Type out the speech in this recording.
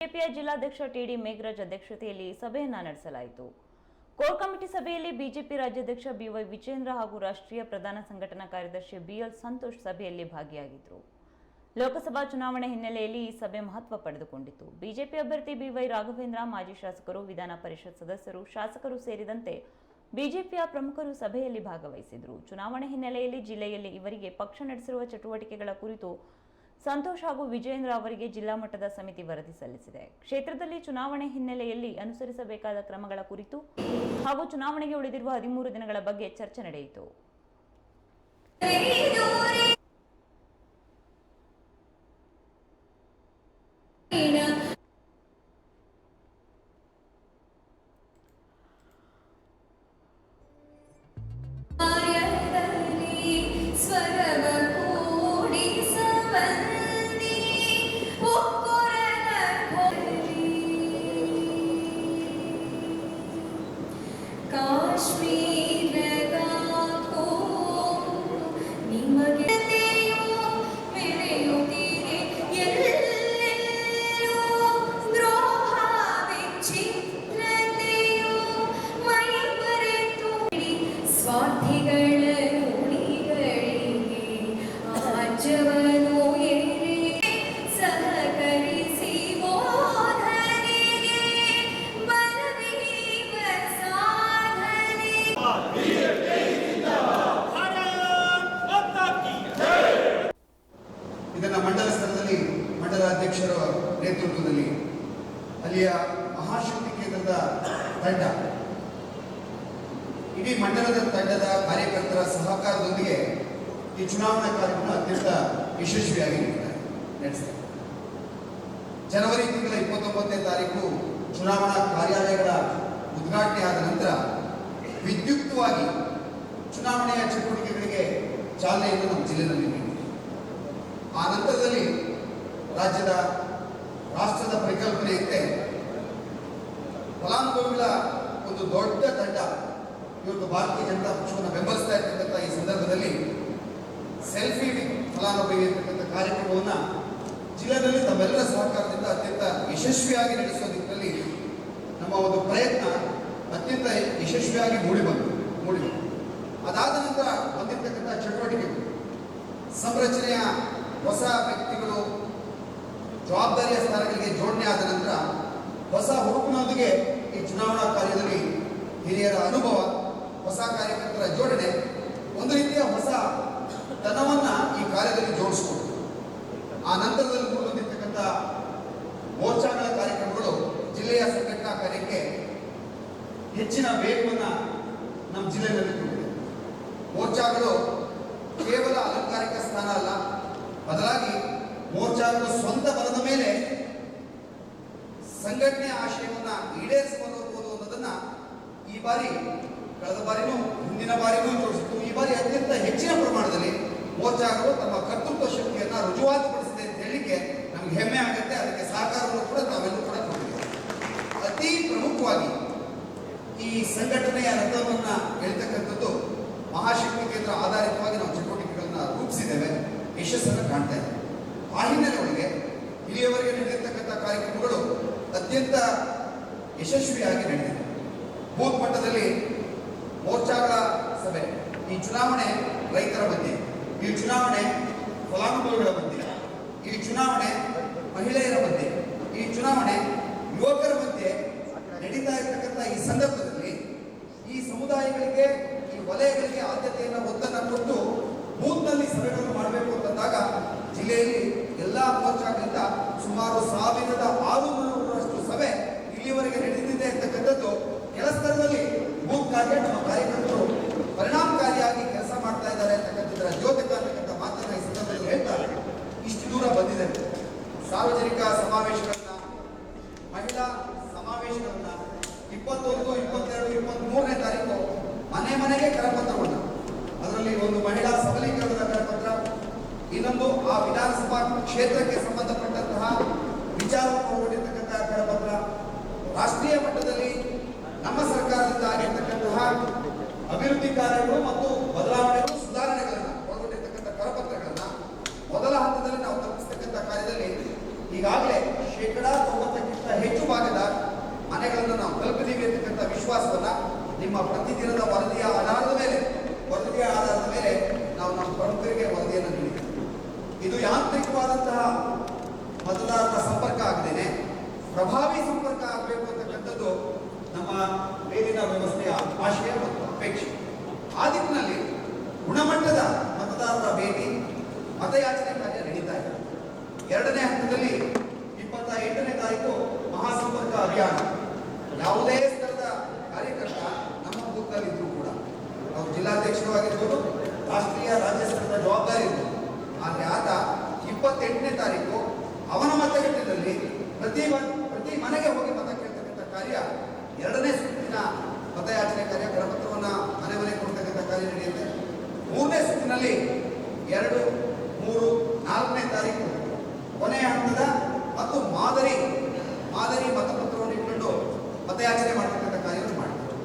ಬಿಜೆಪಿಯ ಜಿಲ್ಲಾಧ್ಯಕ್ಷ ಟಿಡಿ ಮೇಘರಾಜ್ ಅಧ್ಯಕ್ಷತೆಯಲ್ಲಿ ಸಭೆಯನ್ನ ನಡೆಸಲಾಯಿತು. ಕೋರ್ ಕಮಿಟಿ ಸಭೆಯಲ್ಲಿ ಬಿಜೆಪಿ ರಾಜ್ಯಾಧ್ಯಕ್ಷ ಬಿವೈ ವಿಜೇಂದ್ರ ಹಾಗೂ ರಾಷ್ಟ್ರೀಯ ಪ್ರಧಾನ ಸಂಘಟನಾ ಕಾರ್ಯದರ್ಶಿ ಬಿಎಲ್ ಸಂತೋಷ್ ಸಭೆಯಲ್ಲಿ ಭಾಗಿಯಾಗಿದ್ದರು ಲೋಕಸಭಾ ಚುನಾವಣೆ ಹಿನ್ನೆಲೆಯಲ್ಲಿ ಈ ಸಭೆ ಮಹತ್ವ ಪಡೆದುಕೊಂಡಿತು ಬಿಜೆಪಿ ಅಭ್ಯರ್ಥಿ ಬಿವೈ ರಾಘವೇಂದ್ರ, ಮಾಜಿ ಶಾಸಕರು, ವಿಧಾನ ಪರಿಷತ್ ಸದಸ್ಯರು, ಶಾಸಕರು ಸೇರಿದಂತೆ ಬಿಜೆಪಿಯ ಪ್ರಮುಖರು ಸಭೆಯಲ್ಲಿ ಭಾಗವಹಿಸಿದರು. ಚುನಾವಣೆ ಹಿನ್ನೆಲೆಯಲ್ಲಿ ಜಿಲ್ಲೆಯಲ್ಲಿ ಇವರಿಗೆ ಪಕ್ಷ ನಡೆಸಿರುವ ಚಟುವಟಿಕೆಗಳ ಕುರಿತು ಸಂತೋಷ್ ಹಾಗೂ ವಿಜಯೇಂದ್ರ ಅವರಿಗೆ ಜಿಲ್ಲಾ ಮಟ್ಟದ ಸಮಿತಿ ವರದಿ ಸಲ್ಲಿಸಿದೆ. ಕ್ಷೇತ್ರದಲ್ಲಿ ಚುನಾವಣೆ ಹಿನ್ನೆಲೆಯಲ್ಲಿ ಅನುಸರಿಸಬೇಕಾದ ಕ್ರಮಗಳ ಕುರಿತು ಹಾಗೂ ಚುನಾವಣೆಗೆ ಉಳಿದಿರುವ ಹದಿಮೂರು ದಿನಗಳ ಬಗ್ಗೆ ಚರ್ಚೆ ನಡೆಯಿತು. ಸ್ವಾರ್ಥಿಗಳ ನುಡಿಗಳಿಗೆ ಆಜವನು ಏರಿ ಸಹಕರಿಸಿ ಬೋಧನೆಗೆ ಇದನ್ನು ಮಂಡಲ ಸ್ಥಳದಲ್ಲಿ ಮಂಡಲ ಅಧ್ಯಕ್ಷರ ನೇತೃತ್ವದಲ್ಲಿ ಅಲ್ಲಿಯ ಮಹಾಶಕ್ತಿ ಕೇಂದ್ರದ ತಂಡ ಇಡೀ ಮಂಡಲದ ತಂಡದ ಕಾರ್ಯಕರ್ತರ ಸಹಕಾರದೊಂದಿಗೆ ಈ ಚುನಾವಣಾ ಕಾರ್ಯಕ್ರಮ ಅತ್ಯಂತ ಯಶಸ್ವಿಯಾಗಿ ನಡೆಸಿದೆ ಜನವರಿ ತಿಂಗಳ ಇಪ್ಪತ್ತೊಂಬತ್ತನೇ ತಾರೀಕು ಚುನಾವಣಾ ಕಾರ್ಯಾಲಯಗಳ ಉದ್ಘಾಟನೆ ಆದ ನಂತರ ವಿದ್ಯುಕ್ತವಾಗಿ ಚುನಾವಣೆಯ ಚಟುವಟಿಕೆಗಳಿಗೆ ಚಾಲನೆಯನ್ನು ನಮ್ಮ ಜಿಲ್ಲೆಯಲ್ಲಿ ನೀಡಿದೆ ಆ ನಂತರದಲ್ಲಿ ರಾಜ್ಯದ ರಾಷ್ಟ್ರದ ಪರಿಕಲ್ಪನೆಯಂತೆ ಫಲಾನುಭವಿಗಳ ಒಂದು ದೊಡ್ಡ ತಂಡ ಇವತ್ತು ಭಾರತೀಯ ಜನತಾ ಪಕ್ಷವನ್ನು ಬೆಂಬಲಿಸ್ತಾ ಇರ್ತಕ್ಕಂಥ ಈ ಸಂದರ್ಭದಲ್ಲಿ ಸೆಲ್ಫಿ ಫಲಾನುಭವಿ ಇರ್ತಕ್ಕಂಥ ಕಾರ್ಯಕ್ರಮವನ್ನು ಜಿಲ್ಲೆಯಲ್ಲಿ ತಮ್ಮೆಲ್ಲರ ಸಹಕಾರದಿಂದ ಅತ್ಯಂತ ಯಶಸ್ವಿಯಾಗಿ ನಡೆಸುವ ನಿಟ್ಟಿನಲ್ಲಿ ನಮ್ಮ ಒಂದು ಪ್ರಯತ್ನ ಅತ್ಯಂತ ಯಶಸ್ವಿಯಾಗಿ ಮೂಡಿಬಂತು ಮೂಡಿಬಂತು ಅದಾದ ನಂತರ ಬಂದಿರತಕ್ಕಂಥ ಚಟುವಟಿಕೆಗಳು. ಸಂರಚನೆಯ ಹೊಸ ವ್ಯಕ್ತಿಗಳು ಜವಾಬ್ದಾರಿಯ ಸ್ಥಾನಗಳಿಗೆ ಜೋಡಣೆ ಆದ ನಂತರ ಹೊಸ ಹುಡುಕಿನೊಂದಿಗೆ ಈ ಚುನಾವಣಾ ಕಾರ್ಯದಲ್ಲಿ ಹಿರಿಯರ ಅನುಭವ ಹೊಸ ಕಾರ್ಯಕರ್ತರ ಜೋಡಣೆ ಒಂದು ರೀತಿಯ ಹೊಸ ತನವನ್ನ ಈ ಕಾರ್ಯದಲ್ಲಿ ಜೋಡಿಸಿಕೊಂಡು ಆ ನಂತರದಲ್ಲಿ ಮುಂದುವರಿರ್ತಕ್ಕಂಥ ಮೋರ್ಚಾಗಳ ಕಾರ್ಯಕ್ರಮಗಳು ಜಿಲ್ಲೆಯ ಸಂಘಟನಾ ಕಾರ್ಯಕ್ಕೆ ಹೆಚ್ಚಿನ ವೇಗವನ್ನ ನಮ್ಮ ಜಿಲ್ಲೆಯಲ್ಲಿ ಕೊಟ್ಟಿದೆ. ಮೋರ್ಚಾಗಳು ಕೇವಲ ಅಲಂಕಾರಿಕ ಸ್ಥಾನ ಅಲ್ಲ, ಬದಲಾಗಿ ಮೋರ್ಚಾಗಳು ಸ್ವಂತ ಬಲದ ಮೇಲೆ ಸಂಘಟನೆ ಆಶಯವನ್ನ ಈಡೇರಿಸಿಕೊಂಡು ಹೋಗಬಹುದು ಅನ್ನೋದನ್ನ ಈ ಬಾರಿ ಕಳೆದ ಬಾರಿನೂ ಹಿಂದಿನ ಬಾರಿನೂ ಜೋಡಿಸಿತ್ತು ಈ ಬಾರಿ ಅತ್ಯಂತ ಹೆಚ್ಚಿನ ಪ್ರಮಾಣದಲ್ಲಿ ಮೋರ್ಚಾಗಳು ತಮ್ಮ ಕರ್ತೃತ್ವ ಶಕ್ತಿಯನ್ನ ರುಜುವಾತುಪಡಿಸಿದೆ ಅಂತ ಹೇಳಿಕೆ ನಮ್ಗೆ ಹೆಮ್ಮೆ ಆಗುತ್ತೆ. ಅದಕ್ಕೆ ಸಹಕಾರವನ್ನು ಕೂಡ ತಾವೆಲ್ಲರೂ ಕೂಡ ಕೊಡ್ತೀವಿ ಅತಿ ಪ್ರಮುಖವಾಗಿ ಈ ಸಂಘಟನೆಯ ರಥವನ್ನ ಹೇಳ್ತಕ್ಕಂಥದ್ದು ಮಹಾಶಕ್ತಿ ಕೇಂದ್ರ ಆಧಾರಿತವಾಗಿ ನಾವು ಚಟುವಟಿಕೆಗಳನ್ನ ರೂಪಿಸಿದ್ದೇವೆ. ಯಶಸ್ಸನ್ನು ಕಾಣ್ತಾ ಇದ್ದೇವೆ ಆ ಹಿನ್ನೆಲೆಯೊಳಗೆ ಇಲ್ಲಿಯವರೆಗೆ ನಡೆದಿರ್ತಕ್ಕಂಥ ಕಾರ್ಯಕ್ರಮಗಳು ಅತ್ಯಂತ ಯಶಸ್ವಿಯಾಗಿ ನಡೆದಿದೆ ಬೂತ್ ಮಟ್ಟದಲ್ಲಿ ಮೋರ್ಚಾಗಳ ಸಭೆ. ಈ ಚುನಾವಣೆ ರೈತರ ಬಗ್ಗೆ, ಈ ಚುನಾವಣೆ ಫಲಾನುಭವಿಗಳ ಬಗ್ಗೆ, ಈ ಚುನಾವಣೆ ಮಹಿಳೆಯರ ಬಗ್ಗೆ, ಈ ಚುನಾವಣೆ ಯುವಕರ ಬಗ್ಗೆ ನಡೀತಾ ಇರತಕ್ಕಂಥ ಈ ಸಂದರ್ಭದಲ್ಲಿ ಈ ಸಮುದಾಯಗಳಿಗೆ, ಈ ವಲಯಗಳಿಗೆ ಆದ್ಯತೆಯನ್ನು, ಒತ್ತನ್ನು ಕೊಟ್ಟು ಬೂತ್ನಲ್ಲಿ ಸಭೆಗಳನ್ನು ಮಾಡಬೇಕು ಅಂತಂದಾಗ ಜಿಲ್ಲೆಯಲ್ಲಿ ಎಲ್ಲಾ ಮೋರ್ಚಾಗಳಿಂದ ಸುಮಾರು ಸಾವಿರದ ಆರುನೂರರಷ್ಟು ಸಭೆ ಇಲ್ಲಿವರೆಗೆ ನಡೆದಿದೆ ಅಂತಕ್ಕಂಥದ್ದು ಕೆಲ ಕಾರ್ಯ ನಮ್ಮ ಕಾರ್ಯಕರ್ತರು ಪರಿಣಾಮಕಾರಿಯಾಗಿ ಕೆಲಸ ಮಾಡ್ತಾ ಇದ್ದಾರೆ ಅಂತಕ್ಕಂಥದ್ದರ ದ್ಯೋತಕ ಅಂತಕ್ಕಂಥ ಮಾತನ್ನ ಈ ಸಂದರ್ಭದಲ್ಲಿ ಹೇಳ್ತಾ ಇಷ್ಟು ದೂರ ಬಂದಿದೆ. ಸಾರ್ವಜನಿಕ ಸಮಾವೇಶಗಳನ್ನ, ಮಹಿಳಾ ಸಮಾವೇಶಗಳನ್ನ ಇಪ್ಪತ್ತೊಂದು, ಇಪ್ಪತ್ತೆರಡು ಇಪ್ಪತ್ತ್ ಮೂರನೇ ತಾರೀಕು ಮನೆ ಮನೆಗೆ ಕರಪತ್ರವನ್ನ ಅದರಲ್ಲಿ ಒಂದು ಮಹಿಳಾ ಸಬಲೀಕರಣದ ಕರಪತ್ರ, ಇನ್ನೊಂದು ಆ ವಿಧಾನಸಭಾ ಕ್ಷೇತ್ರಕ್ಕೆ ಸಂಬಂಧಪಟ್ಟಂತಹ ವಿಚಾರವನ್ನು ಒಳಗೊಂಡಿರ್ತಕ್ಕಂತಹ ಇರ್ತಕ್ಕಂಥ ಕಾರ್ಯದಲ್ಲಿ ಈಗಾಗಲೇ ಶೇಕಡಾ ತೊಂಬತ್ತಕ್ಕಿಂತ ಹೆಚ್ಚು ಭಾಗದ ಮನೆಗಳನ್ನು ನಾವು ತಲುಪಿದ್ದೀವಿ ಅಂತಕ್ಕಂಥ ವಿಶ್ವಾಸವನ್ನ ನಿಮ್ಮ ಪ್ರತಿದಿನದ ವರದಿಯ ಆಧಾರದ ಮೇಲೆ, ವರದಿಯ ಆಧಾರದ ಮೇಲೆ ನಾವು ನಮ್ಮ ಪ್ರಮುಖರಿಗೆ ವರದಿಯನ್ನು ನೀಡಿದ್ದೇವೆ. ಇದು ಯಾಂತ್ರಿಕವಾದಂತಹ ಮತದಾರರ ಸಂಪರ್ಕ ಆಗದೇನೆ. ಪ್ರಭಾವಿ ಸಂಪರ್ಕ ಆಗಬೇಕು ಅಂತಕ್ಕಂಥದ್ದು ನಮ್ಮ ಮೇಲಿನ ವ್ಯವಸ್ಥೆಯ ಆಶಯ ಮತ್ತು ಅಪೇಕ್ಷೆ. ಆ ದಿಕ್ಕಿನಲ್ಲಿ ಗುಣಮಟ್ಟದ ಮತದಾರರ ಭೇಟಿ, ಮತಯಾಚನೆ ಎರಡನೇ ಹಂತದಲ್ಲಿ ಇಪ್ಪತ್ತ ಎಂಟನೇ ತಾರೀಕು ಮಹಾಸಂಪರ್ಕ ಅಭಿಯಾನ. ಯಾವುದೇ ಸ್ಥಳದ ಕಾರ್ಯಕರ್ತ ನಮ್ಮ ಬೂತ್ನಲ್ಲಿ ಕೂಡ ಅವರು ಜಿಲ್ಲಾಧ್ಯಕ್ಷರು ಆಗಿರ್ಬೋದು ರಾಷ್ಟ್ರೀಯ ರಾಜ್ಯ ಸ್ಥಳದ ಜವಾಬ್ದಾರಿ ಇರ್ಬೋದು ಆದರೆ ಆತ ಇಪ್ಪತ್ತೆಂಟನೇ ತಾರೀಕು ಅವನ ಮತಗಟ್ಟೆಯಲ್ಲಿ ಪ್ರತಿ ಪ್ರತಿ ಮನೆಗೆ ಹೋಗಿ ಮತ ಕೇಳ್ತಕ್ಕಂಥ ಕಾರ್ಯ ಎರಡನೇ ಸುತ್ತಿನ ಮತಯಾಚನೆ ಕಾರ್ಯ, ಕರಪತ್ರವನ್ನು ಮನೆ ಮನೆ ಕೊಡ್ತಕ್ಕಂಥ ಕಾರ್ಯ ನಡೆಯುತ್ತೆ. ಮೂರನೇ ಸುತ್ತಿನಲ್ಲಿ ಎರಡು, ಮೂರು, ನಾಲ್ಕನೇ ತಾರೀಕು ಕೊನೆಯ ಹಂತದ ಮತ್ತು ಮಾದರಿ ಮಾದರಿ ಮತಪತ್ರವನ್ನು ಇಟ್ಕೊಂಡು ಮತಯಾಚನೆ ಮಾಡತಕ್ಕಂಥ